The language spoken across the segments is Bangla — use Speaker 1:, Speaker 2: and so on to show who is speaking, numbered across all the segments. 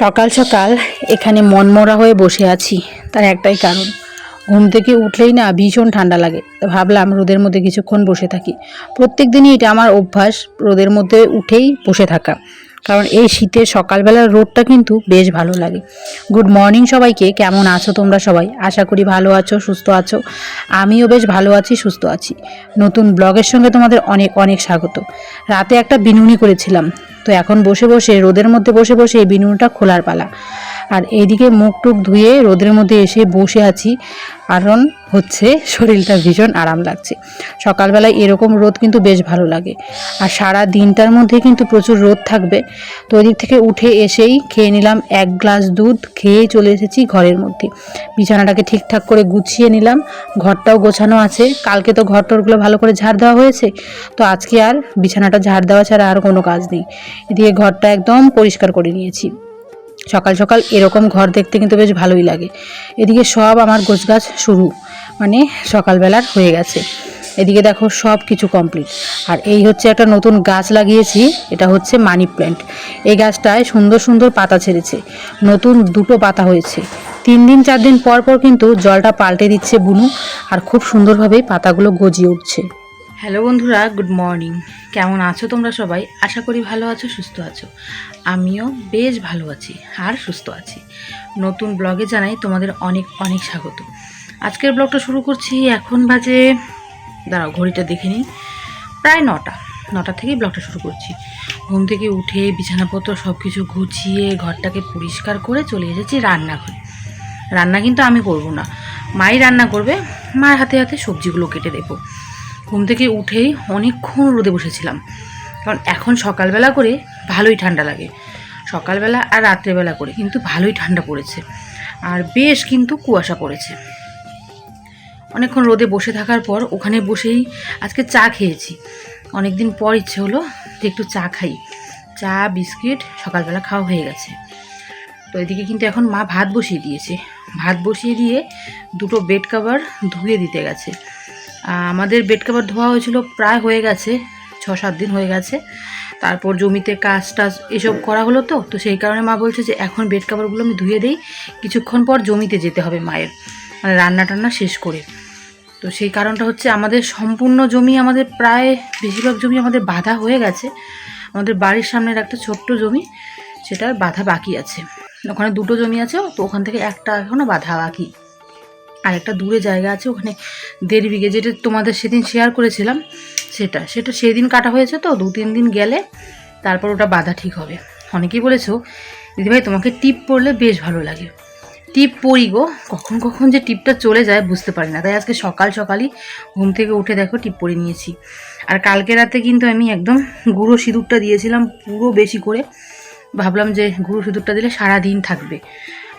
Speaker 1: সকাল সকাল এখানে মনমরা হয়ে বসে আছি, তার একটাই কারণ। ঘুম থেকে উঠলেই না ভীষণ ঠান্ডা লাগে। ভাবলাম রোদের মধ্যে কিছুক্ষণ বসে থাকি। প্রত্যেক দিনই এটা আমার অভ্যাস, রোদের মধ্যে উঠেই বসে থাকা। কারণ এই শীতের সকালবেলার রোদটা কিন্তু বেশ ভালো লাগে। গুড মর্নিং সবাইকে, কেমন আছো তোমরা সবাই? আশা করি ভালো আছো, সুস্থ আছো। আমিও বেশ ভালো আছি, সুস্থ আছি। নতুন ব্লগের সঙ্গে তোমাদের অনেক অনেক স্বাগত। রাতে একটা বিনুনি করেছিলাম। তো এখন বসে বসে, রোদের মধ্যে বসে বসে এই বিনুনিটা খোলার পালা। আর এইদিকে মুখ টুক ধুয়ে রোদের মধ্যে এসে বসে আছি। কারণ হচ্ছে শরীরটা ভীষণ আরাম লাগছে। সকালবেলায় এরকম রোদ কিন্তু বেশ ভালো লাগে। আর সারা দিনটার মধ্যে কিন্তু প্রচুর রোদ থাকবে। তো ওই দিক থেকে উঠে এসেই খেয়ে নিলাম এক গ্লাস দুধ, খেয়ে চলে এসেছি ঘরের মধ্যে। বিছানাটাকে ঠিকঠাক করে গুছিয়ে নিলাম। ঘরটাও গোছানো আছে। কালকে তো ঘর টরগুলো ভালো করে ঝাড় দেওয়া হয়েছে। তো আজকে আর বিছানাটা ঝাড় দেওয়া ছাড়া আর কোনো কাজ নেই। এদিকে ঘরটা একদম পরিষ্কার করে নিয়েছি। সকাল সকাল এরকম ঘর দেখতে কিন্তু বেশ ভালোই লাগে। এদিকে সব আমার গোছগাছ শুরু মানে সকালবেলার হয়ে গেছে। এদিকে দেখো সব কিছু কমপ্লিট আর এই হচ্ছে একটা নতুন গাছ লাগিয়েছি, এটা হচ্ছে মানি প্ল্যান্ট। এই গাছটায় সুন্দর সুন্দর পাতা ছেড়েছে, নতুন দুটো পাতা হয়েছে। তিন দিন, চার দিন পর পর কিন্তু জলটা পাল্টে দিচ্ছে বুনু, আর খুব সুন্দরভাবেই পাতাগুলো গজিয়ে উঠছে। হ্যালো বন্ধুরা, গুড মর্নিং। কেমন আছো তোমরা সবাই? আশা করি ভালো আছো, সুস্থ আছো। আমিও বেশ ভালো আছি আর সুস্থ আছি। নতুন ব্লগে জানাই তোমাদের অনেক অনেক স্বাগত। আজকের ব্লগটা শুরু করছি, এখন বাজে, দাঁড়াও, ঘড়িটা দেখে নিই। প্রায় নটা নটা থেকেই ব্লগটা শুরু করছি। ঘুম থেকে উঠে বিছানাপত্র সব কিছু গুছিয়ে ঘরটাকে পরিষ্কার করে চলে এসেছি রান্নাঘরে। রান্না কিন্তু আমি করব না। মাই রান্না করবে, মায়ের হাতে হাতে সবজিগুলো কেটে দেবো। ঘুম থেকে উঠেই অনেকক্ষণ রোদে বসেছিলাম। কারণ এখন সকালবেলা করে ভালোই ঠান্ডা লাগে। সকালবেলা আর রাত্রেবেলা করে কিন্তু ভালোই ঠান্ডা পড়েছে। আর বেশ কিন্তু কুয়াশা পড়েছে। অনেকক্ষণ রোদে বসে থাকার পর ওখানে বসেই আজকে চা খেয়েছি। অনেক দিন পর ইচ্ছে হলো যে একটু চা খাই। চা, বিস্কিট, সকালবেলা খাওয়া হয়ে গেছে। তো এদিকে কিন্তু এখন মা ভাত বসিয়ে দিয়েছে। ভাত বসিয়ে দিয়ে দুটো বেড কভার ধুয়ে দিতে গেছে। আমাদের বেড কভার ধোয়া হয়েছিল, প্রায় হয়ে গেছে ছ সাত দিন হয়ে গেছে। তারপর জমিতে কাজ টাজ এসব করা হলো তো তো সেই কারণে মা বলছে যে এখন বেড কভারগুলো আমি ধুয়ে দিই, কিছুক্ষণ পর জমিতে যেতে হবে মায়ের মানে রান্না টান্না শেষ করে। তো সেই কারণটা হচ্ছে আমাদের সম্পূর্ণ জমি আমাদের প্রায় বেশিরভাগ জমি আমাদের বাধা হয়ে গেছে। আমাদের বাড়ির সামনের একটা ছোট্ট জমি সেটার বাধা বাকি আছে। ওখানে দুটো জমি আছে, তো ওখান থেকে একটা এখনও বাধা বাকি। আর একটা দূরে জায়গা আছে ওখানে দেড় বিঘে, যেটা তোমাদের সেদিন শেয়ার করেছিলাম, সেটা সেটা সেদিন কাটা হয়েছে তো, দু তিন দিন গেলে তারপর ওটা বাধা ঠিক হবে। অনেকেই বলেছ দিদিভাই তোমাকে টিপ পরলে বেশ ভালো লাগে। টিপ পরি গো, কখন কখন যে টিপটা চলে যায় বুঝতে পারি না। তাই আজকে সকাল সকালই ঘুম থেকে উঠে দেখো টিপ পরে নিয়েছি। আর কালকে রাতে কিন্তু আমি একদম গুঁড়ো সিঁদুরটা দিয়েছিলাম পুরো বেশি করে। ভাবলাম যে গুঁড়ো সিঁদুরটা দিলে সারা দিন থাকবে।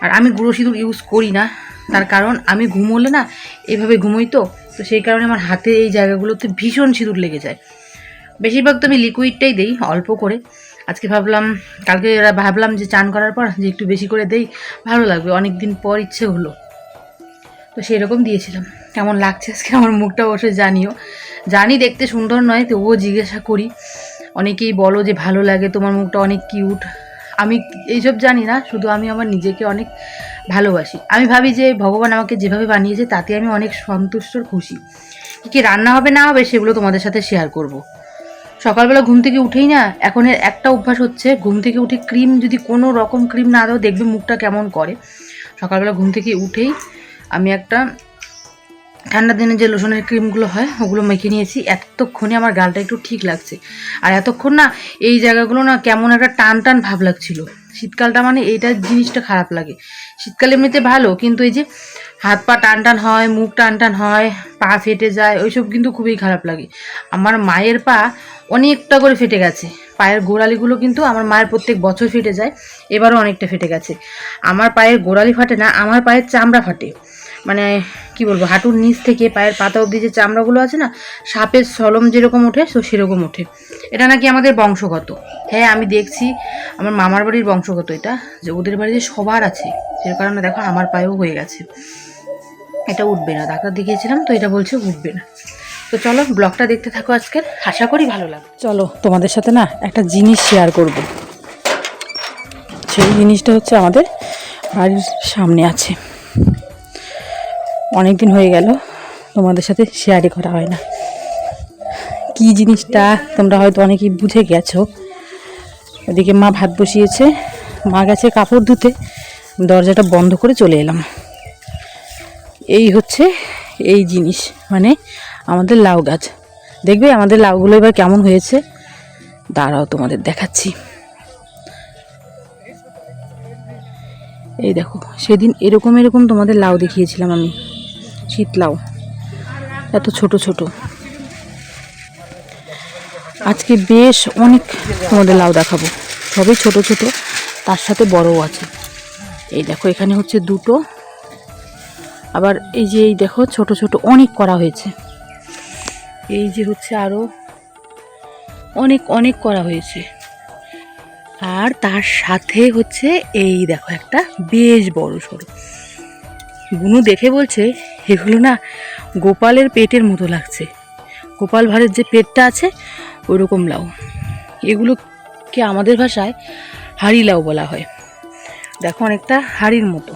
Speaker 1: আর আমি গুঁড়ো সিঁদুর ইউজ করি না। তার কারণ আমি ঘুমোলে না এভাবে ঘুমোই তো তো সেই কারণে আমার হাতে এই জায়গাগুলোতে ভীষণ সিঁদুর লেগে যায়। বেশিরভাগ তো আমি লিকুইডটাই দেই, অল্প করে। আজকে ভাবলাম, কালকে ভাবলাম যে চান করার পর যে একটু বেশি করে দেই, ভালো লাগবে অনেক দিন পর ইচ্ছে হলো। তো সেই রকম দিয়েছিলাম। কেমন লাগছে আজকে আমার মুখটা অবশ্যই জানিও। জানি দেখতে সুন্দর নয়, তবুও জিজ্ঞাসা করি। অনেকেই বলো যে ভালো লাগে, তোমার মুখটা অনেক কিউট আমি এইসব জানি না, শুধু আমি আমার নিজেকে অনেক ভালোবাসি। আমি ভাবি যে ভগবান আমাকে যেভাবে বানিয়েছে তাতে আমি অনেক সন্তুষ্ট খুশি। কী রান্না হবে না হবে সেগুলো তোমাদের সাথে শেয়ার করব। সকালবেলা ঘুম থেকে উঠেই না, এখন এর একটা অভ্যাস হচ্ছে, ঘুম থেকে উঠে ক্রিম যদি কোনো রকম ক্রিম না দাও, দেখবে মুখটা কেমন করে। সকালবেলা ঘুম থেকে উঠেই আমি একটা ঠান্ডা দিনে যে লোশনের ক্রিমগুলো হয়, ওগুলো মেখে নিয়েছি। এতক্ষণে আমার গালটা একটু ঠিক লাগছে। আর এতক্ষণ না এই জায়গাগুলো না কেমন একটা টান টান ভাব লাগছিল। শীতকালটা মানে এইটা জিনিসটা খারাপ লাগে। শীতকাল এমনিতে ভালো, কিন্তু এই যে হাত পা টান টান হয়, মুখ টান টান হয়, পা ফেটে যায়, ওইসব কিন্তু খুবই খারাপ লাগে। আমার মায়ের পা অনেকটা করে ফেটে গেছে। পায়ের গোড়ালিগুলো কিন্তু আমার মায়ের প্রত্যেক বছর ফেটে যায়, এবারও অনেকটা ফেটে গেছে। আমার পায়ের গোড়ালি ফাটে না, আমার পায়ের চামড়া ফাটে। মানে কি বলব, হাঁটুর নিচ থেকে পায়ের পাতা অবধি যে চামড়াগুলো আছে না, সাপের সলম যেরকম ওঠে, তো সেরকম ওঠে। এটা নাকি আমাদের বংশগত। হ্যাঁ আমি দেখছি, আমার মামার বাড়ির বংশগত এটা, যে ওদের বাড়িতে সবার আছে। সে কারণে দেখো আমার পায়েও হয়ে গেছে। এটা উঠবে না, ডাক্তার দেখিয়েছিলাম তো এটা বলছে উঠবে না। তো চলো, ব্লগটা দেখতে থাকো আজকের। আশা করি ভালো লাগবে। চলো, তোমাদের সাথে না একটা জিনিস শেয়ার করব। সেই জিনিসটা হচ্ছে আমাদের বাড়ির সামনে আছে। অনেক দিন হয়ে গেল, তোমাদের সাথে শেয়ারই করা হয় না। কি জিনিসটা, তোমরা হয়তো অনেকেই বুঝে গেছো। ওদিকে মা ভাত বসিয়েছে, মা গেছে কাপড় ধুতে, দরজাটা বন্ধ করে চলে এলাম। এই হচ্ছে এই জিনিস মানে আমাদের লাউ গাছ। দেখবে আমাদের লাউগুলো এবার কেমন হয়েছে? দাঁড়াও তোমাদের দেখাচ্ছি। এই দেখো, সেদিন এরকম এরকম তোমাদের লাউ দেখিয়েছিলাম আমি। শীত লাউ এত ছোট ছোট। আজকে বেশ অনেক তোমাদের লাউ দেখাবো। সবই ছোট ছোট, তার সাথে বড়ও আছে। এই দেখো, এখানে হচ্ছে দুটো। আবার এই যে, এই দেখো, ছোট ছোট অনেক করা হয়েছে। এই যে হচ্ছে আরও অনেক অনেক করা হয়েছে। আর তার সাথে হচ্ছে এই দেখো একটা বেশ বড় সড়ো বুনু দেখে বলছে এগুলো না, গোপালের পেটের মতো লাগছে। গোপাল ভাঁড়ের যে পেটটা আছে ওইরকম লাউ। এগুলোকে আমাদের ভাষায় হাড়ি লাউ বলা হয়। দেখো অনেকটা হাড়ির মতো।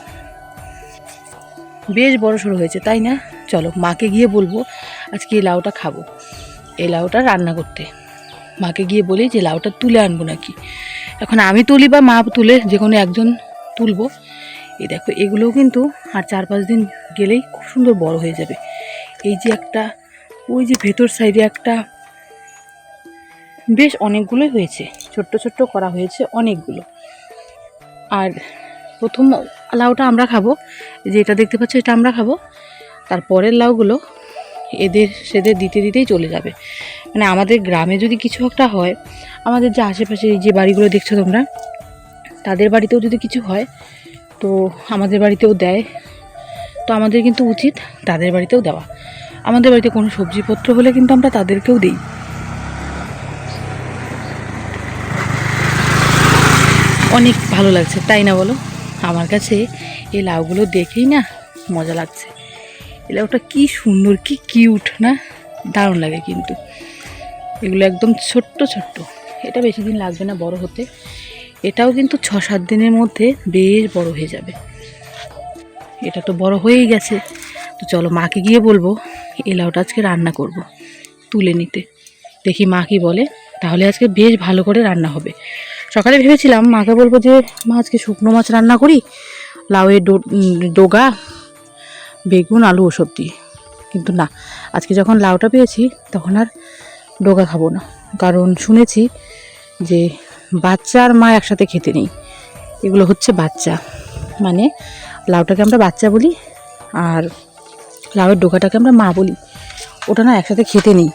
Speaker 1: বেশ বড় সড়ো হয়েছে, তাই না? চলো, মাকে গিয়ে বলব, আজকে এই লাউটা খাব। এই লাউটা রান্না করতে। মাকে গিয়ে বলি যে, লাউটা তুলে আনব নাকি? এখন আমি তুলি বা মা তুলে, যে কোনো একজন তুলবো। এই দেখো, এগুলোও কিন্তু আর চার পাঁচ দিন গেলেই খুব সুন্দর বড় হয়ে যাবে। এই যে একটা, ওই যে ভেতর সাইডে একটা, বেশ অনেকগুলোই হয়েছে। ছোট্ট ছোট্ট করা হয়েছে অনেকগুলো। আর প্রথম লাউটা আমরা খাব যে এটা দেখতে পাচ্ছ, এটা আমরা খাব। তারপরের লাউগুলো এদের, সেদের দিতে দিতেই চলে যাবে। মানে আমাদের গ্রামে যদি কিছু একটা হয়, আমাদের যে আশেপাশে যে বাড়িগুলো দেখছ তোমরা, তাদের বাড়িতেও যদি কিছু হয় তো আমাদের বাড়িতেও দেয়। তো আমাদের কিন্তু উচিত তাদের বাড়িতেও দেওয়া। আমাদের বাড়িতে কোনো সবজিপত্র হলে কিন্তু আমরা তাদেরকেও দিই। অনেক ভালো লাগছে, তাই না বলো? আমার কাছে এই লাউগুলো দেখেই না মজা লাগছে। এই লাউটা কী সুন্দর, কি কিউট না? দারুণ লাগে কিন্তু। এগুলো একদম ছোট্ট ছোট্ট। এটা বেশি দিন লাগবে না বড় হতে। এটাও কিন্তু ছ সাত দিনের মধ্যে বেশ বড় হয়ে যাবে। এটা তো বড় হয়েই গেছে। তো চলো মাকে গিয়ে বলব, এই লাউটা আজকে রান্না করব, তুলে নিতে। দেখি মা কি বলে। তাহলে আজকে বেশ ভালো করে রান্না হবে। সকালে ভেবেছিলাম মাকে বলব যে, মা, আজকে শুকনো মাছ রান্না করি, লাউয়ের ডোগা, বেগুন, আলু, ওসব দিয়ে কিন্তু না, আজকে যখন লাউটা পেয়েছি, তখন আর ডোগা খাব না। কারণ শুনেছি যে বাচ্চা আর মা একসাথে খেতে নেই। এগুলো হচ্ছে বাচ্চা। মানে লাউটাকে আমরা বাচ্চা বলি আর লাউয়ের ডোকাটাকে আমরা মা বলি। ওটা না একসাথে খেতে নেই।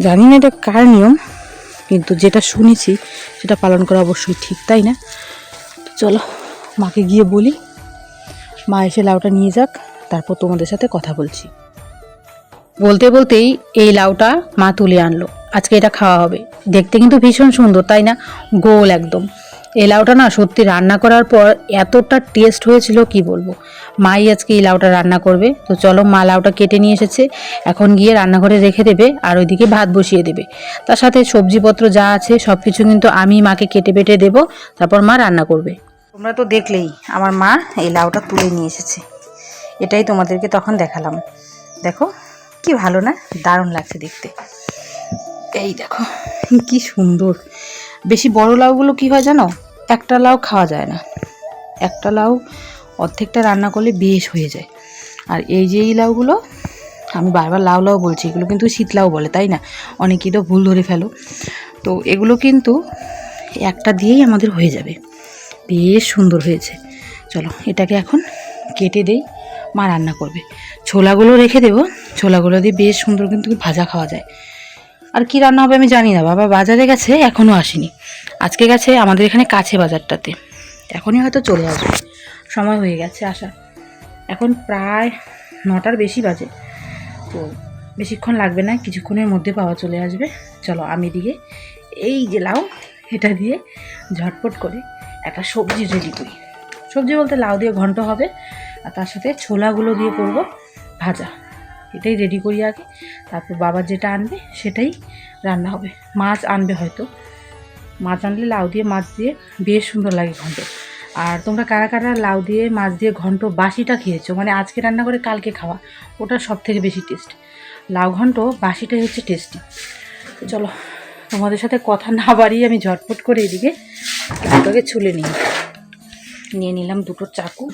Speaker 1: জানি না এটা কার নিয়ম, কিন্তু যেটা শুনেছি সেটা পালন করা অবশ্যই ঠিক, তাই না? চলো, মাকে গিয়ে বলি। মা এসে লাউটা নিয়ে যাক, তারপর তোমাদের সাথে কথা বলছি। বলতে বলতেই এই লাউটা মা তুলে আনলো। আজকে এটা খাওয়া হবে। দেখতে কিন্তু ভীষণ সুন্দর, তাই না? গোল একদম। এই লাউটা না সত্যি রান্না করার পর এতটা টেস্ট হয়েছিল, কি বলব? মাই আজকে এই লাউটা রান্না করবে। তো চলো মা লাউটা কেটে নিয়ে এসেছে। এখন গিয়ে রান্নাঘরে রেখে দেবে আর ওইদিকে ভাত বসিয়ে দেবে। তার সাথে সবজিপত্র যা আছে সব কিছু কিন্তু আমি মাকে কেটে বেটে দেবো। তারপর মা রান্না করবে। তোমরা তো দেখলেই, আমার মা এই লাউটা তুলে নিয়ে এসেছে। এটাই তোমাদেরকে তখন দেখালাম। দেখো, কি ভালো না? দারুণ লাগছে দেখতে। এই দেখো। কি সুন্দর। বেশি বড় লাউগুলো কি হয় জানো? একটা লাউ খাওয়া যায় না। একটা লাউ অর্ধেকটা রান্না করলে বেশ হয়ে যায়। আর এই যে এই লাউগুলো, আমি বারবার লাউ লাউ বলছি, এগুলো কিন্তু শীতলাউ বলে, তাই না? অনেকেই তো ভুল ধরে ফেলো। তো এগুলো কিন্তু একটা দিয়েই আমাদের হয়ে যাবে। বেশ সুন্দর হয়েছে। চলো, এটাকে এখন কেটে দেই, মা রান্না করবে। ছোলাগুলো রেখে দেবো। ছোলাগুলো দিয়ে বেশ সুন্দর কিন্তু ভাজা খাওয়া যায়। আর কি রান্না হবে আমি জানি না, বাবা। বাজারে গেছে এখনও আসেনি। আজকে গেছে আমাদের এখানে কাছে বাজারটাতে। এখনই হয়তো চলে আসবে। সময় হয়ে গেছে আসা এখন প্রায় নটার বেশি বাজে। তো বেশিক্ষণ লাগবে না, কিছুক্ষণের মধ্যে পাওয়া চলে আসবে। চলো, আমি দিকে এই যে লাউ, এটা দিয়ে ঝটপট করে একটা সবজি রেডি করি। সবজি বলতে লাউ দিয়ে ঘন্ট হবে, আর তার সাথে ছোলাগুলো দিয়ে করব ভাজা। এটাই রেডি করি আগে। তারপর বাবা যেটা আনবে, সেটাই রান্না হবে। মাছ আনবে হয়তো। মাছ আনলে লাউ দিয়ে, মাছ দিয়ে বেশ সুন্দর লাগে ঘন্ট। আর তোমরা কারা কারা লাউ দিয়ে, মাছ দিয়ে ঘন্ট বাসিটা খেয়েছো? মানে আজকে রান্না করে কালকে খাওয়া। ওটা সব থেকে বেশি টেস্ট লাউ ঘন্ট বাসিটাই হচ্ছে টেস্টি চলো, তোমাদের সাথে কথা না বাড়িয়ে আমি ঝটপট করে এদিকে লাউটাকে ছুলে নিই। নিয়ে নিলাম দুটো চাকু।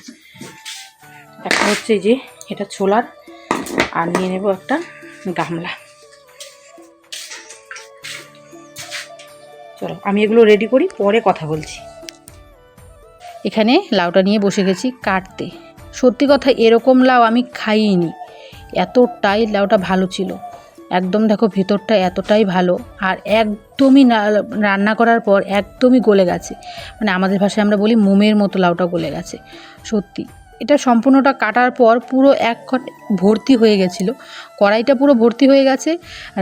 Speaker 1: একটা হচ্ছে যে, এটা ছোলার। আর নিয়ে নেব একটা গামলা। চলো, আমি এগুলো রেডি করি, পরে কথা বলছি। এখানে লাউটা নিয়ে বসে গেছি কাটতে। সত্যি কথা, এরকম লাউ আমি খাইনি। এতটাই লাউটা ভালো ছিল। একদম দেখো, ভিতরটা এতটাই ভালো। আর একদমই রান্না করার পর একদমই গলে গেছে। মানে আমাদের ভাষায় আমরা বলি মোমের মতো লাউটা গলে গেছে। সত্যি। এটা সম্পূর্ণটা কাটার পর পুরো এক ভর্তি হয়ে গেছিল। কড়াইটা পুরো ভর্তি হয়ে গেছে।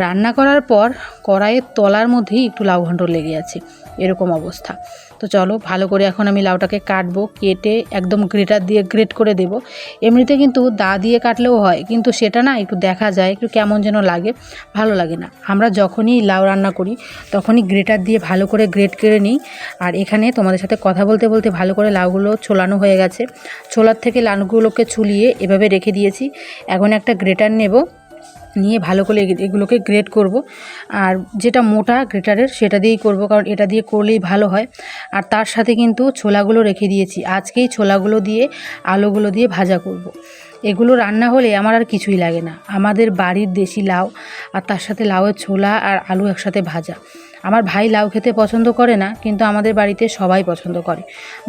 Speaker 1: রান্না করার পর কড়াইয়ের তলার মধ্যেই একটু লাউ ঘন্ট লেগে আছে। এরকম অবস্থা। তো চলো, ভালো করে এখন আমি লাউটাকে কাটবো, কেটে একদম গ্রেটার দিয়ে গ্রেট করে দেব। এমনিতে কিন্তু দা দিয়ে কাটলেও হয়, কিন্তু সেটা না একটু দেখা যায়, একটু কেমন যেন লাগে, ভালো লাগে না। আমরা যখনই লাউ রান্না করি, তখনই গ্রেটার দিয়ে ভালো করে গ্রেট করে নিই। আর এখানে তোমাদের সাথে কথা বলতে বলতে ভালো করে লাউগুলো ছোলানো হয়ে গেছে। ছোলার থেকে লাউগুলোকে ছুলিয়ে এভাবে রেখে দিয়েছি। এখন একটা গ্রেটার নেব। নিয়ে ভালো করে এগ- এগুলোকে গ্রেট করব। আর যেটা মোটা গ্রেটারের সেটা দিয়েই করব, কারণ এটা দিয়ে করলেই ভালো হয়। আর তার সাথে কিন্তু ছোলাগুলো রেখে দিয়েছি। আজকেই ছোলাগুলো দিয়ে, আলুগুলো দিয়ে ভাজা করব। এগুলো রান্না হলে আমার আর কিছুই লাগে না। আমাদের বাড়ির দেশি লাউ আর তার সাথে লাউয়ের ছোলা আর আলু একসাথে ভাজা। আমার ভাই লাউ খেতে পছন্দ করে না, কিন্তু আমাদের বাড়িতে সবাই পছন্দ করে।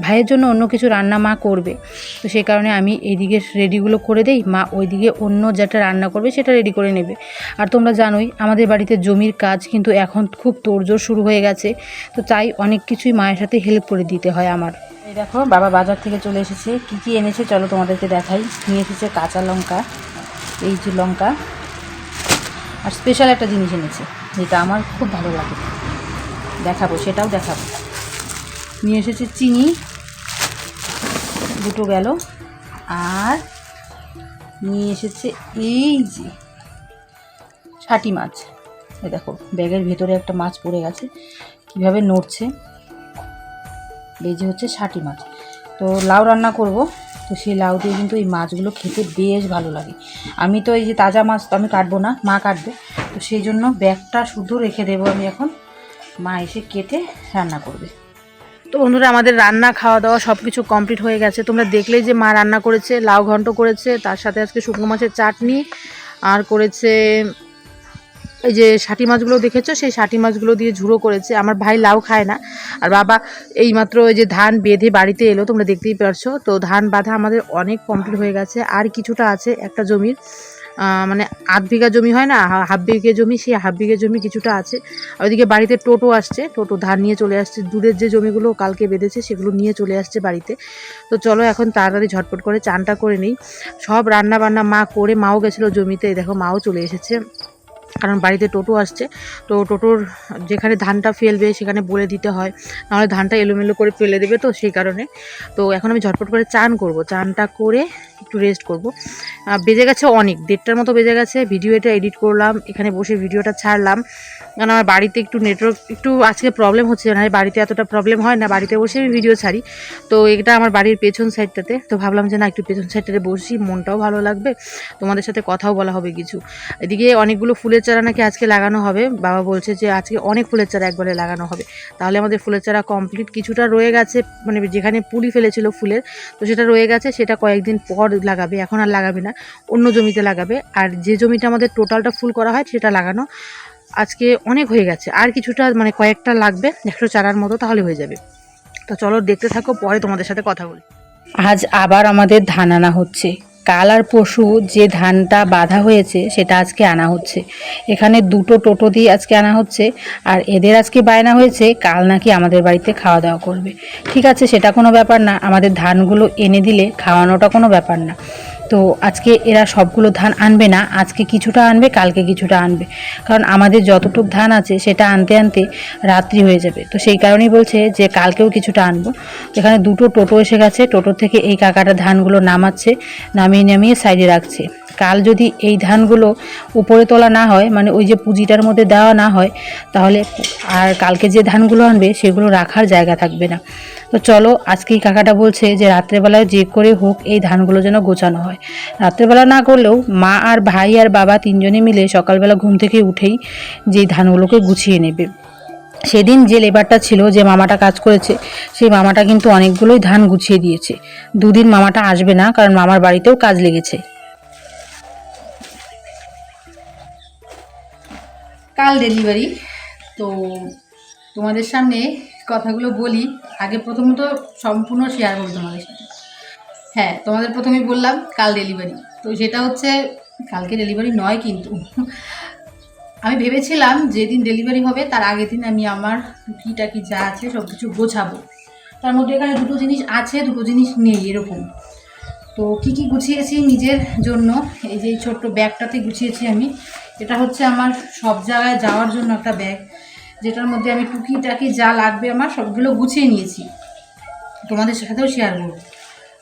Speaker 1: ভাইয়ের জন্য অন্য কিছু রান্না মা করবে। তো সেই কারণে আমি এইদিকে রেডিগুলো করে দেই, মা ওইদিকে অন্য যেটা রান্না করবে সেটা রেডি করে নেবে। আর তোমরা জানোই, আমাদের বাড়িতে জমির কাজ কিন্তু এখন খুব তোড়জোড় শুরু হয়ে গেছে, তো তাই অনেক কিছুই মায়ের সাথে হেল্প করে দিতে হয় আমার। এই দেখো, বাবা বাজার থেকে চলে এসেছে। কি কি এনেছে চলো তোমাদেরকে দেখাই। নিয়ে এসেছে কাঁচা লঙ্কা, এই যে লঙ্কা। আর স্পেশাল একটা জিনিস এনেছে, যেটা আমার খুব ভালো লাগে। দেখাবো, সেটাও দেখাবো। নিয়ে এসেছে চিনি, দুটো গেল। আর নিয়ে এসেছে এই যে ছাটি মাছ। দেখো, ব্যাগের ভেতরে একটা মাছ পড়ে গেছে, কীভাবে নড়ছে। এই যে হচ্ছে ছাটি মাছ। তো লাউ রান্না করব। তো সেই লাউ দিয়ে কিন্তু এই মাছগুলো খেতে বেশ ভালো লাগে। আমি তো এই যে তাজা মাছ তো আমি কাটবো না, মা কাটবে। তো সেই জন্য ব্যাগটা শুধু রেখে দেবো আমি এখন। মা এসে কেটে রান্না করবে। তো বন্ধুরা, আমাদের রান্না খাওয়া দাওয়া সব কিছু কমপ্লিট হয়ে গেছে। তোমরা দেখলেই যে মা রান্না করেছে, লাউ ঘন্ট করেছে, তার সাথে আজকে শুকনো মাছের চাটনি, আর করেছে এই যে ষাটি মাছগুলো দেখেছ? সেই ষাটি মাছগুলো দিয়ে ঝুড়ো করেছে। আমার ভাই লাউ খায় না। আর বাবা এইমাত্র ওই যে ধান বেঁধে বাড়িতে এলো, তোমরা দেখতেই পারছ। তো ধান বাঁধা আমাদের অনেক কমপ্লিট হয়ে গেছে। আর কিছুটা আছে একটা জমির। মানে আধ বিঘা জমি হয় না? হাফ বিঘে জমি, সেই হাফ বিঘে জমি কিছুটা আছে। ওইদিকে বাড়িতে টোটো আসছে। টোটো ধান নিয়ে চলে আসছে। দূরের যে জমিগুলো কালকে বেঁধেছে, সেগুলো নিয়ে চলে আসছে বাড়িতে। তো চলো এখন তাড়াতাড়ি ঝটপট করে চানটা করে নিই। সব রান্না বান্না মা করে মাও গেছিল জমিতে। দেখো, মাও চলে এসেছে। কারণ বাড়িতে টোটো আসছে, তো টোটোর যেখানে ধানটা ফেলবে সেখানে বলে দিতে হয়, নাহলে ধানটা এলোমেলো করে ফেলে দেবে তো সেই কারণে। তো এখন আমি ঝটপট করে চান করব, চানটা করে একটু রেস্ট করব। বেজে গেছে অনেক, দেড়টার মতো বেজে গেছে ভিডিও এটা এডিট করলাম, এখানে বসে ভিডিওটা ছাড়লাম। কারণ আমার বাড়িতে একটু নেটওয়ার্ক একটু আজকে প্রবলেম হচ্ছে না বাড়িতে এতটা প্রবলেম হয় না, বাড়িতে বসে আমি ভিডিও ছাড়ি। তো এটা আমার বাড়ির পেছন সাইডটাতে তো ভাবলাম যে না, একটু পেছন সাইডটাতে বসি, মনটাও ভালো লাগবে, তোমাদের সাথে কথাও বলা হবে কিছু। এদিকে অনেকগুলো ফুলের চারা নাকি আজকে লাগানো হবে, বাবা বলছে যে আজকে অনেক ফুলের চারা একবারে লাগানো হবে। তাহলে আমাদের ফুলের চারা কমপ্লিট কিছুটা রয়ে গেছে মানে যেখানে পুলি ফেলেছিল ফুলের, তো সেটা রয়ে গেছে, সেটা কয়েকদিন পর লাগাবে, এখন আর লাগাবে না, অন্য জমিতে লাগাবে। আর যে জমিটা আমাদের টোটালটা ফুল করা হয় সেটা লাগানো আজকে অনেক হয়ে গেছে। আর কিছুটা মানে কয়েকটা লাগবে, একশো চারার মতো তাহলে হয়ে যাবে। তো চলো দেখতে থাকো, পরে তোমাদের সাথে কথা বলি। আজ আবার আমাদের ধান আনা হচ্ছে। কাল আর পশু যে ধানটা বাঁধা হয়েছে সেটা আজকে আনা হচ্ছে। এখানে দুটো টোটো দিয়ে আজকে আনা হচ্ছে আর এদের আজকে বায়না হয়েছে কাল নাকি আমাদের বাড়িতে খাওয়া দাওয়া করবে। ঠিক আছে, সেটা কোনো ব্যাপার না। আমাদের ধানগুলো এনে দিলে খাওয়ানোটা কোনো ব্যাপার না। তো আজকে এরা সবগুলো ধান আনবে না, আজকে কিছুটা আনবে, কালকে কিছুটা আনবে। কারণ আমাদের যতটুক ধান আছে সেটা আনতে আনতে রাত্রি হয়ে যাবে। তো সেই কারণেই বলছে যে কালকেও কিছুটা আনব। এখানে দুটো টোটো এসে গেছে। টোটো থেকে এই কাকাটা ধানগুলো নামাচ্ছে, নামিয়ে নামিয়ে সাইডে রাখছে। কাল যদি এই ধানগুলো উপরে তোলা না হয় মানে ওই যে পুঁজিটার মধ্যে দেওয়া না হয়, তাহলে আর কালকে যে ধানগুলো আনবে সেগুলো রাখার জায়গা থাকবে না। তো চলো, আজকেই কাকাটা বলছে যে রাত্রেবেলায় যে করে হোক এই ধানগুলো যেন গোছানো হয়। রাত্রেবেলা না করলেও মা আর ভাই আর বাবা তিনজনে মিলে সকালবেলা ঘুম থেকে উঠেই যেই ধানগুলোকে গুছিয়ে নেবে। সেদিন যে লেবারটা ছিল, যে মামাটা কাজ করেছে, সেই মামাটা কিন্তু অনেকগুলোই ধান গুছিয়ে দিয়েছে। দুদিন মামাটা আসবে না, কারণ মামার বাড়িতেও কাজ লেগেছে। কাল ডেলিভারি তো তোমাদের সামনে কথাগুলো বলি। আগে প্রথমত সম্পূর্ণ শেয়ার করব তোমাদের সাথে। হ্যাঁ তোমাদের প্রথমেই বললাম কাল ডেলিভারি তো সেটা হচ্ছে, কালকে ডেলিভারি নয় কিন্তু। আমি ভেবেছিলাম যেদিন ডেলিভারি হবে, তার আগের দিন আমি আমার টুকিটাকি যা আছে সব কিছু গোছাবো। তার মধ্যে এখানে দুটো জিনিস আছে, দুটো জিনিস নেই এরকম। তো কি কি গুছিয়েছি নিজের জন্য? এই যে ছোট্ট ব্যাগটাতে গুছিয়েছি আমি। এটা হচ্ছে আমার সব জায়গায় যাওয়ার জন্য একটা ব্যাগ, যেটার মধ্যে আমি টুকিটাকি যা লাগবে আমার সবগুলো গুছিয়ে নিয়েছি। তোমাদের সাথেও শেয়ার করব।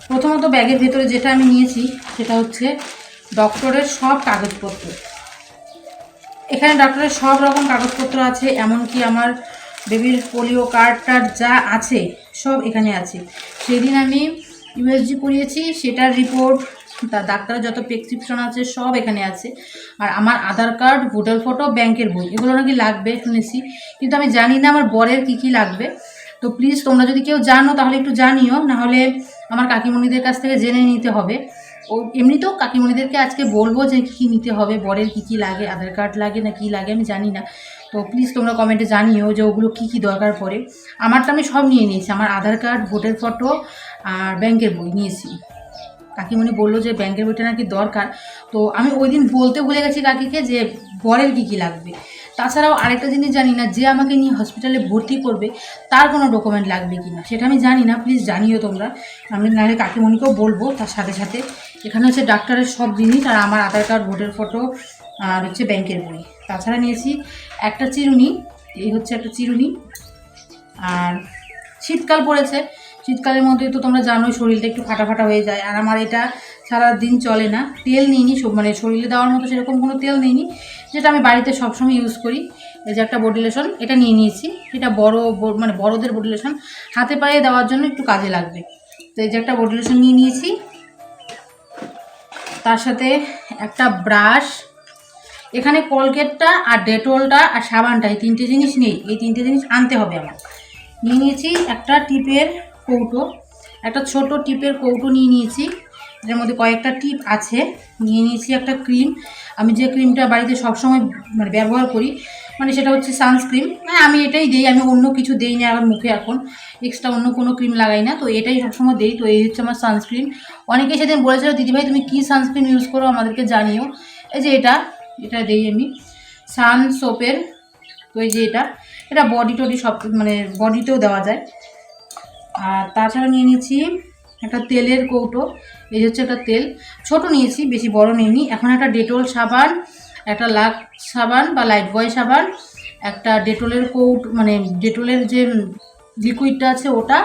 Speaker 1: প্রথমত ব্যাগের ভেতরে যেটা আমি নিয়েছি, সেটা হচ্ছে ডক্টরের সব কাগজপত্র। এখানে ডক্টরের সব রকম কাগজপত্র আছে, এমনকি আমার বেবির পোলিও কার্ড টার্ড যা আছে, সব এখানে আছে। সেদিন আমি ইউএসজি করিয়েছি, সেটার রিপোর্ট তার ডাক্তারের যত প্রেসক্রিপশন আছে, সব এখানে আছে। আর আমার আধার কার্ড ভোটার ফটো ব্যাংকের বই, এগুলো নাকি লাগবে, শুনেছি। কিন্তু আমি জানি না আমার বরের কি কি লাগবে। তো প্লিজ তোমরা যদি কেউ জানো, তাহলে একটু জানিও, নাহলে আমার কাকিমণিদের কাছ থেকে জেনে নিতে হবে। ও এমনিতেও কাকিমণিদেরকে আজকে বলব যে কী নিতে হবে, বরের কী কী লাগে, আধার কার্ড লাগে না কী লাগে, আমি জানি না। তো প্লিজ তোমরা কমেন্টে জানিও যে ওগুলো কী কী দরকার পড়ে। আমারটা আমি সব নিয়ে নিয়েছি, আমার আধার কার্ড, ভোটের ফটো আর ব্যাংকের বই নিয়েছি। কাকিমণি বলল যে ব্যাংকের বইটা নাকি দরকার। তো আমি ওই দিন বলতে ভুলে গেছি কাকিকে যে বরের কী কী লাগবে। তাছাড়াও আরেকটা জিনিস জানি না, যে আমাকে নিয়ে হসপিটালে ভর্তি করবে, তার কোনো ডকুমেন্ট লাগবে কি না সেটা আমি জানি না প্লিজ জানিও তোমরা। আমি নাহলে কাকিমণিকেও বলব, তার সাথে সাথে। এখানে হচ্ছে ডাক্তারের সব জিনিস আর আমার আধার কার্ড, ভোটের ফটো আর হচ্ছে ব্যাংকের বই। তাছাড়া নিয়েছি একটা চিরুনি, এই হচ্ছে একটা চিরুনি। আর শীতকাল পড়েছে, শীতকালের মধ্যে তো তোমরা জানোই শরীরটা একটু ফাটা ফাটা হয়ে যায়। আর আমার এটা সারা দিন চলে না, তেল নিইনি মানে শরীরে দেওয়ার মতো সেরকম কোনো তেল নিইনি, যেটা আমি বাড়িতে সবসময় ইউজ করি। এই যে একটা বডি লোশন এটা নিয়ে নিয়েছি। এটা বড় মানে বড়দের বডি লোশন হাতে পায়ে দেওয়ার জন্য একটু কাজে লাগবে। তো এই যে একটা বডি লোশন নিয়ে নিয়েছি। তার সাথে একটা ব্রাশ এখানে কলগেটটা আর ডেটলটা আর সাবানটা, এই তিনটে জিনিস নেই। এই তিনটে জিনিস আনতে হবে আমার। নিয়ে নিয়েছি একটা টিপের কৌটো, একটা ছোট টিপের কৌটো নিয়ে নিয়েছি। এটার মধ্যে কয়েকটা টিপ আছে। নিয়ে নিয়েছি একটা ক্রিম। আমি যে ক্রিমটা বাড়িতে সবসময় মানে ব্যবহার করি মানে সেটা হচ্ছে সানস্ক্রিন। মানে আমি এটাই দিই, আমি অন্য কিছু দিই না আমার মুখে এখন। এক্সট্রা অন্য কোনো ক্রিম লাগাই না, তো এটাই সবসময় দিই। তো এই হচ্ছে আমার সানস্ক্রিন। অনেকে সেদিন বলেছিল, দিদিভাই, তুমি কী সানস্ক্রিন ইউজ করো? আমাদেরকে জানিও। এই যে এটা এটা দিই আমি। সান সোপের এই যে এটা এটা বডি টডি সব মানে বডিতেও দেওয়া যায়। আর তাছাড়া নিয়ে নিয়েছি একটা তেলের কৌটো, এই হচ্ছে একটা তেল। ছোট নিয়েছি, বেশি বড় নিইনি। এখন একটা ডেটল সাবান, একটা লাক সাবান বা লাইট বয় সাবান, একটা ডেটলের কৌট মানে ডেটলের যে লিকুইডটা আছে ওটা,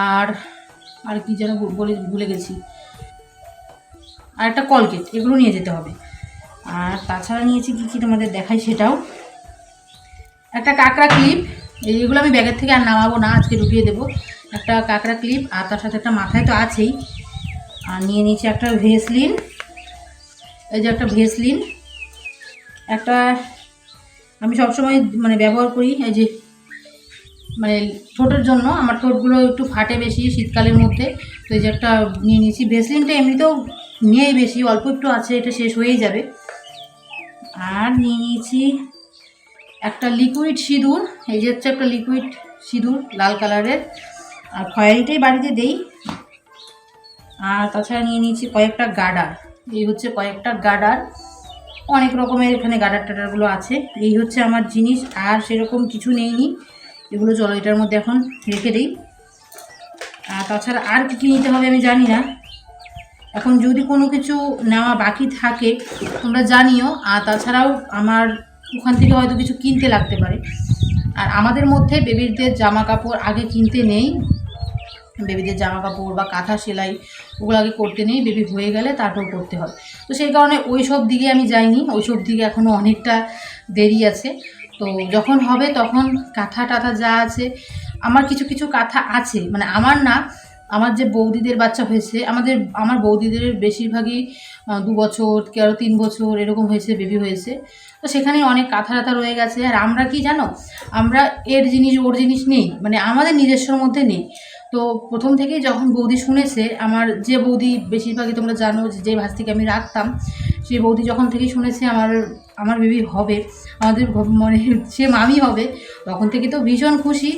Speaker 1: আর আর কি যেন বলে ভুলে গেছি। আর একটা কলগেট, এগুলো নিয়ে যেতে হবে। আর তাছাড়া নিয়েছি কী কী তোমাদের দেখাই সেটাও। একটা কাঁকড়া ক্লিপ এইগুলো আমি ব্যাগের থেকে আর নামাবো না, আজকে ঢুকিয়ে দেবো। একটা কাঁকড়া ক্লিপ আর তার সাথে একটা মাথায় তো আছেই। আর নিয়ে নিয়েছি একটা ভেসলিন, এই যে একটা ভেসলিন। একটা আমি সবসময় মানে ব্যবহার করি, এই যে মানে ঠোঁটের জন্য, আমার ঠোঁটগুলো একটু ফাটে বেশি শীতকালের মধ্যে। তো এই যে একটা নিয়ে নিয়েছি, ভেসলিনটা এমনিতেও নেই বেশি, অল্প একটু আছে, এটা শেষ হয়েই যাবে। আর নিয়ে নিয়েছি একটা লিকুইড সিঁদুর। এই যে হচ্ছে একটা লিকুইড সিঁদুর, লাল কালারের। আর খয়েরিটাই বাড়িতে দেই। আর তাছাড়া নিয়ে নিয়েছি কয়েকটা গার্ডার এই হচ্ছে কয়েকটা গার্ডার অনেক রকমের এখানে গার্ডার টাডারগুলো আছে। এই হচ্ছে আমার জিনিস, আর সেরকম কিছু নেইনি। এগুলো চলো এটার মধ্যে এখন রেখে দিই। আর তাছাড়া আর কী কী নিতে হবে আমি জানি না। এখন যদি কোনো কিছু নেওয়া বাকি থাকে, তোমরা জানিও। আর তাছাড়াও আমার ওখান থেকে হয়তো কিছু কিনতে লাগতে পারে। আর আমাদের মধ্যে বেবিদের জামা কাপড় আগে কিনতে নেই। বেবিদের জামা কাপড় বা কাঁথা সেলাই ওগুলো আগে করতে নেই। বেবি হয়ে গেলে তারপর করতে হয় তো সেই কারণে ওই সব দিকে আমি যাইনি। ওই সব দিকে এখনও অনেকটা দেরি আছে। তো যখন হবে তখন কাঁথা টাথা যা আছে, আমার কিছু কিছু কাঁথা আছে। মানে আমার না আমার যে বৌদিদের বাচ্চা হয়েছে, আমাদের, আমার বৌদিদের বেশিরভাগই দু বছর কি আরও তিন বছর এরকম হয়েছে বেবি হয়েছে। তো সেখানে অনেক কাঁথা টাথা রয়ে গেছে। আর আমরা কি জানো? আমরা এর জিনিস, ওর জিনিস নেই। মানে আমাদের নিজস্বর মধ্যে নেই। তো প্রথম থেকেই যখন বৌদি শুনেছে, আমার যে বৌদি বেশিরভাগই তোমরা জানো যে যে ভাস্তিকে আমি রাখতাম, সেই বৌদি যখন থেকেই শুনেছে আমার আমার বেবি হবে, আমাদের মানে সে মামি হবে, তখন থেকে তো ভীষণ খুশি।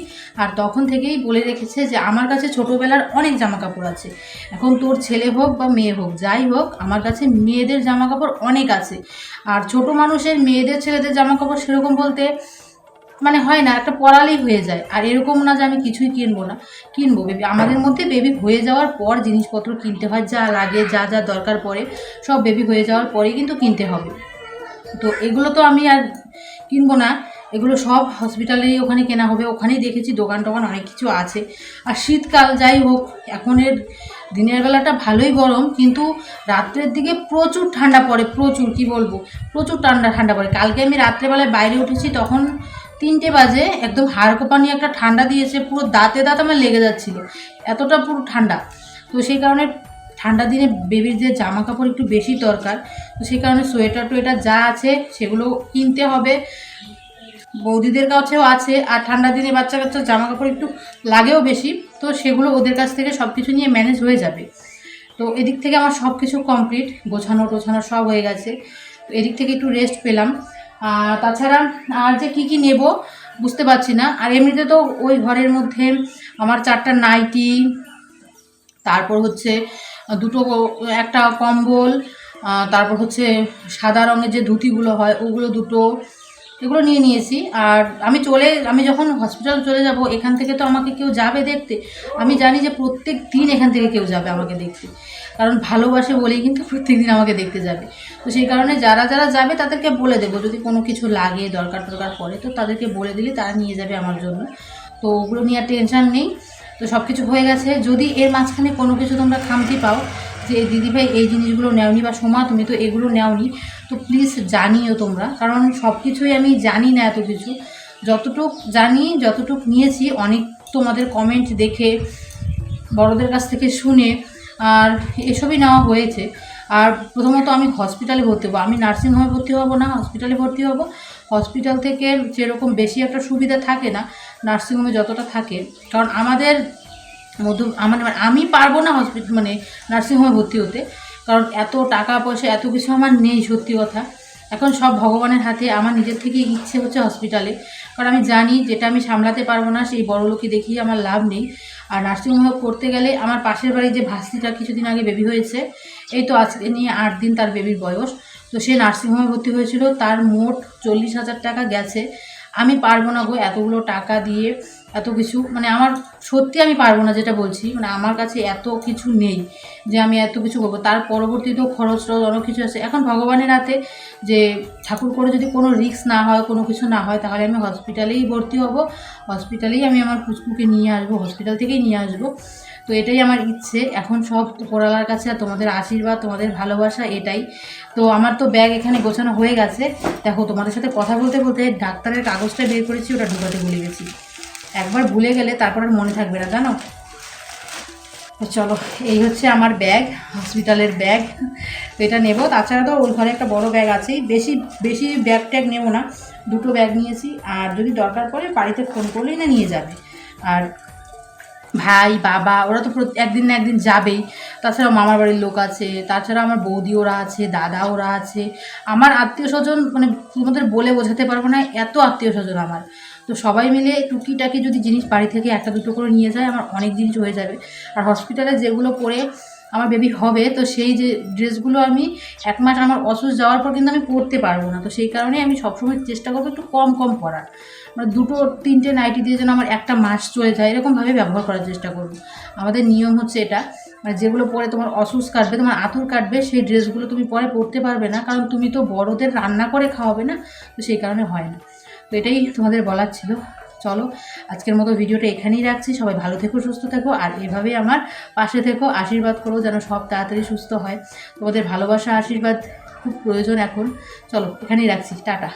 Speaker 1: আর তখন থেকেই বলে রেখেছে যে, আমার কাছে ছোটোবেলার অনেক জামা কাপড় আছে। এখন তোর ছেলে হোক বা মেয়ে হোক, যাই হোক, আমার কাছে মেয়েদের জামা কাপড় অনেক আছে। আর ছোট মানুষের মেয়েদের ছেলেদের জামা কাপড় সেরকম বলতে মানে হয় না, একটা পড়ালেই হয়ে যায়। আর এরকম না যে আমি কিছুই কিনবো না। কিনবো বেবি, আমাদের মধ্যে বেবি হয়ে যাওয়ার পর জিনিসপত্র কিনতে হয়, যা লাগে, যা যা দরকার পড়ে, সব বেবি হয়ে যাওয়ার পরেই কিন্তু কিনতে হবে। তো এগুলো তো আমি আর কিনবো না। এগুলো সব হসপিটালেই ওখানে কেনা হবে। ওখানেই দেখেছি, দোকান টোকান অনেক কিছু আছে। আর শীতকাল, যাই হোক, এখনের দিনের বেলাটা ভালোই গরম, কিন্তু রাত্রের দিকে প্রচুর ঠান্ডা পড়ে, প্রচুর, কি বলব? প্রচুর ঠান্ডা ঠান্ডা পড়ে। কালকে আমি রাত্রেবেলায় বাইরে উঠেছি, তখন তিনটে বাজে, একদম হাড় কোপানি, একটা ঠান্ডা দিয়েছে, পুরো দাঁতে দাঁত আমার লেগে যাচ্ছিল। এতটা পুরো ঠান্ডা। তো সেই কারণে ঠান্ডা দিনে বেবির যে জামা কাপড় একটু বেশি দরকার, তো সেই কারণে সোয়েটার টোয়েটার যা আছে সেগুলো কিনতে হবে। বৌদিদের কাছেও আছে, আর ঠান্ডা দিনে বাচ্চা কাচ্চা জামা কাপড় একটু লাগেও বেশি, তো সেগুলো ওদের কাছ থেকে সব কিছু নিয়ে ম্যানেজ হয়ে যাবে। তো এদিক থেকে আমার সব কিছু কমপ্লিট গোছানো টোছানো সব হয়ে গেছে। তো এদিক থেকে একটু রেস্ট পেলাম। তাছাড়া, আর যে কি কি নেব বুঝতে পারছি না। আর এমনিতে তো ওই ঘরের মধ্যে আমার চারটা নাইটি, তারপর হচ্ছে দুটো একটা কম্বল তারপর হচ্ছে সাদা রঙের যে ধুতিগুলো হয়, ওগুলো দুটো এগুলো নিয়ে নিয়েছি। আর আমি চলে, আমি যখন হসপিটাল চলে যাব, এখান থেকে তো আমাকে কেউ যাবে দেখতে। আমি জানি যে প্রত্যেক দিন এখান থেকে কেউ যাবে আমাকে দেখতে। কারণ ভালোবাসে বলেই কিন্তু প্রত্যেক দিন আমাকে দেখতে যাবে। তো সেই কারণে যারা যারা যাবে তাদেরকে বলে দেবো। যদি কোনো কিছু লাগে, দরকার টরকার পড়ে, তো তাদেরকে বলে দিলে তারা নিয়ে যাবে আমার জন্য। তো ওগুলো নিয়ে আর টেনশন নেই। তো সব কিছু হয়ে গেছে। যদি এর মাঝখানে কোনো কিছু তোমরা খামতি পাও, যে দিদিভাই এই জিনিসগুলো নেওনি বা সোমা, তুমি তো এগুলো নেওনি। তো প্লিজ জানিও তোমরা। কারণ সব কিছুই আমি জানি না এত কিছু। যতটুক জানি, যতটুক নিয়েছি, অনেক তোমাদের কমেন্ট দেখে, বড়দের কাছ থেকে শুনে, আর এসবই নেওয়া হয়েছে। আর প্রথমত আমি হসপিটালে ভর্তি হব। আমি নার্সিংহোমে ভর্তি হব না হসপিটালে ভর্তি হব। হসপিটাল থেকে যেরকম বেশি একটা সুবিধা থাকে না নার্সিংহোমে যতটা থাকে। কারণ আমাদের মধ্য আমার মানে আমি পারব না হসপিটাল মানে নার্সিংহোমে ভর্তি হতে। কারণ এত টাকা পয়সা, এত কিছু আমার নেই, সত্যি কথা। এখন সব ভগবানের হাতে, আমার নিজের থেকে ইচ্ছে হচ্ছে হসপিটালে কারণ আমি জানি যেটা আমি সামলাতে পারব না, সেই বড় লোকই দেখিয়ে আমার লাভ নেই। আর নার্সিংহোমে করতে গেলে আমার পাশের বাড়ির যে ভাস্তিটা কিছুদিন আগে বেবি হয়েছে, এই তো আজকে নিয়ে আট দিন তার বেবির বয়স। তো সে নার্সিংহোমে ভর্তি হয়েছিল, তার মোট চল্লিশ হাজার টাকা গেছে। আমি পারব না গো এতগুলো টাকা দিয়ে এত কিছু মানে আমার সত্যি আমি পারব না যেটা বলছি মানে আমার কাছে এত কিছু নেই যে আমি এত কিছু করব। তার পরবর্তীতেও খরচ টরচ অনেক কিছু আছে। এখন ভগবানের হাতে যে ঠাকুর করে যদি কোনো রিস্ক না হয়, কোনো কিছু না হয়, তাহলে আমি হসপিটালেই ভর্তি হব। হসপিটালেই আমি আমার পুচকুকে নিয়ে আসব, হসপিটাল থেকেই নিয়ে আসব। তো এটাই আমার ইচ্ছে। এখন সব উপরওয়ালার কাছে আর তোমাদের আশীর্বাদ, তোমাদের ভালোবাসা এটাই। তো আমার তো ব্যাগ এখানে গোছানো হয়ে গেছে। দেখো তোমাদের সাথে কথা বলতে বলতে ডাক্তারের কাগজটা বের করেছি, ওটা ঢুকাতে ভুলে গেছি। একবার ভুলে গেলে তারপর আর মনে থাকবে না, জানো? তো চলো, এই হচ্ছে আমার ব্যাগ হসপিটালের ব্যাগ তো এটা নেব। তাছাড়া তো ওই ঘরে একটা বড় ব্যাগ আছেই। বেশি বেশি ব্যাগ ট্যাগ নেব না। দুটো ব্যাগ নিয়েছি। আর যদি দরকার পড়ে বাড়িতে ফোন করলেই না নিয়ে যাবে। আর ভাই, বাবা, ওরা তো একদিন না একদিন যাবেই। তাছাড়া মামার বাড়ির লোক আছে, তাছাড়া আমার বৌদি ওরা আছে, দাদা ওরা আছে। আমার আত্মীয় স্বজন মানে তোমাদের বলে বোঝাতে পারব না, এত আত্মীয় স্বজন আমার। তো সবাই মিলে টুকিটাকি যদি জিনিস বাড়ি থেকে একটা দুটো করে নিয়ে যায়, আমার অনেক জিনিস হয়ে যাবে। আর হসপিটালে যেগুলো পরে আমার বেবি হবে, তো সেই যে ড্রেসগুলো আমি এক মাস আমার অসুস্থ যাওয়ার পর কিন্তু আমি পরতে পারব না। তো সেই কারণে আমি সবসময় চেষ্টা করব একটু কম কম পরার। মানে দুটো তিনটে নাইটি দিয়ে যেন আমার একটা মাস চলে যায়, এরকমভাবে ব্যবহার করার চেষ্টা করব। আমাদের নিয়ম হচ্ছে এটা মানে যেগুলো পরে তোমার অসুস্থ কাটবে, তোমার আতুর কাটবে, সেই ড্রেসগুলো তুমি পরে পরতে পারবে না, কারণ তুমি তো বড়দের রান্না করে খাওয়াবে না, তো সেই কারণে হয় না। তো এটাই তোমাদের বলার ছিল। চলো, আজকের মতো ভিডিওটা এখানেই রাখছি। সবাই ভালো থেকো, সুস্থ থেকো, আর এভাবেই আমার পাশে থেকো, আশীর্বাদ করো যেন সব তাড়াতাড়ি সুস্থ হয়। তোমাদের ভালোবাসা, আশীর্বাদ খুব প্রয়োজন এখন। চলো, এখানেই রাখছি। টাটা।